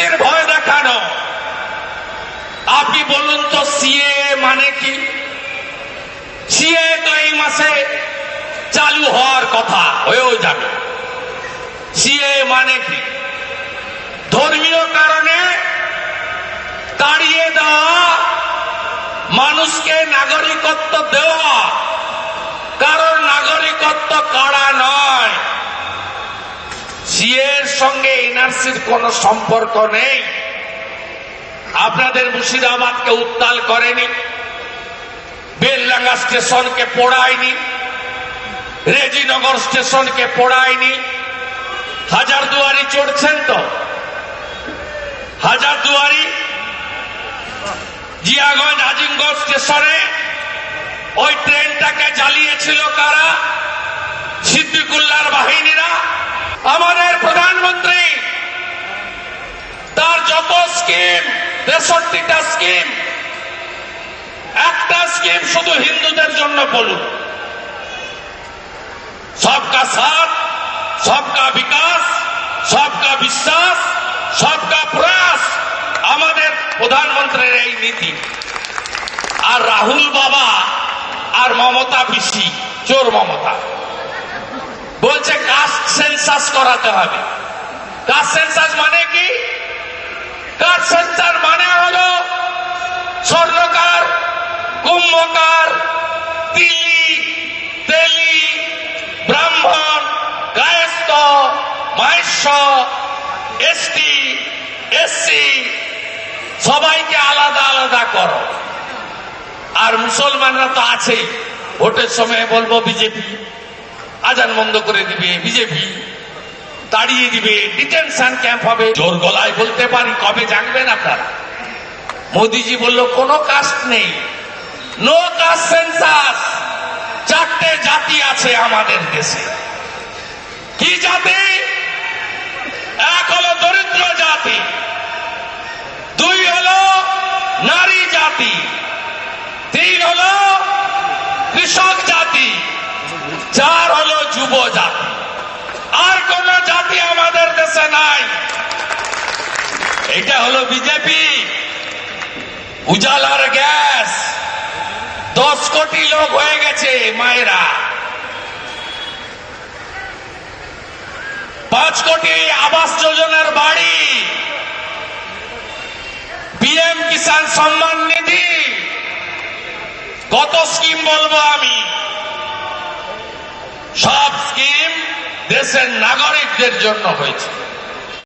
এনআরসির ভয় দেখানো। আপনি বলুন তো, সিএ মানে কি? সিএ তো এই মাসে চালু হওয়ার কথা, হয়েও যাবে। সিএ মানে কি? ধর্মীয় কারণে তাড়িয়ে দেওয়া, মানুষকে নাগরিকত্ব দেওয়া কারণ নাগরিকত্ব কারা নয় সিএর সঙ্গে এনআরসির কোনো সম্পর্ক নেই। আপনাদের মুর্শিদাবাদকে উত্তাল করেনি। বেলডাঙ্গা স্টেশনকে পোড়ায়নি। রেজিনগর স্টেশনকে পোড়ায়নি। হাজারদুয়ারি চড়ছেন তো? হাজারদুয়ারি, জিয়াগঞ্জ, আজিমগঞ্জ স্টেশনে ওই ট্রেনটাকে জ্বালিয়েছিল কারা? সিদ্দিকুল্লার বাহিনীরা। আমাদের প্রধানমন্ত্রী তার শুধু হিন্দুদের জন্য বলুন। সবকা সাথ, সবকা বিকাশ, সবকা বিশ্বাস, সবকা প্রয়াস আমাদের প্রধানমন্ত্রীর এই নীতি। আর রাহুল বাবা আর মমতা পিসি, চোর মমতা। বলছে কাস্ট সেন্সাস করাতে হবে। কাস্ট সেন্সাস মানে কি? কাস্ট সেন্সাস মানে হল স্বর্ণকার কুম্ভকার তিলি তেলি ব্রাহ্মণ গায়স্থ মাহেশ্ব এসটি এসসি সবাইকে আলাদা আলাদা করো। আর মুসলমানরা তো আছেই। ভোটের সময় বলব বিজেপি। আজান বন্ধ করে দিবে বিজেপি। তাড়িয়ে দিবে ডিটেনশন ক্যাম্প হবে। জোর গলায় বলতে পারি, কবে জানবেন আপনারা? মোদিজি বলল, কোনো কাস্ট নেই। নো কাস্ট সেন্সাস চারটে জাতি আছে আমাদের দেশে। কি জাতি? এক হলো দরিদ্র জাতি, দুই হলো নারী জাতি, তিন হলো কৃষক জাতি, চার হলো যুব জাতি। আমাদের নাই। এটা হলো বিজেপি। উজালার গ্যাস। দশ কোটি লোক হয়ে গেছে মায়েরা। পাঁচ কোটি আবাস যোজনার বাড়ি। পিএম কিষাণ সম্মান নিধি। কত স্কিম বলব আমি? সব স্কিম দেশের নাগরিকদের জন্য হয়েছে।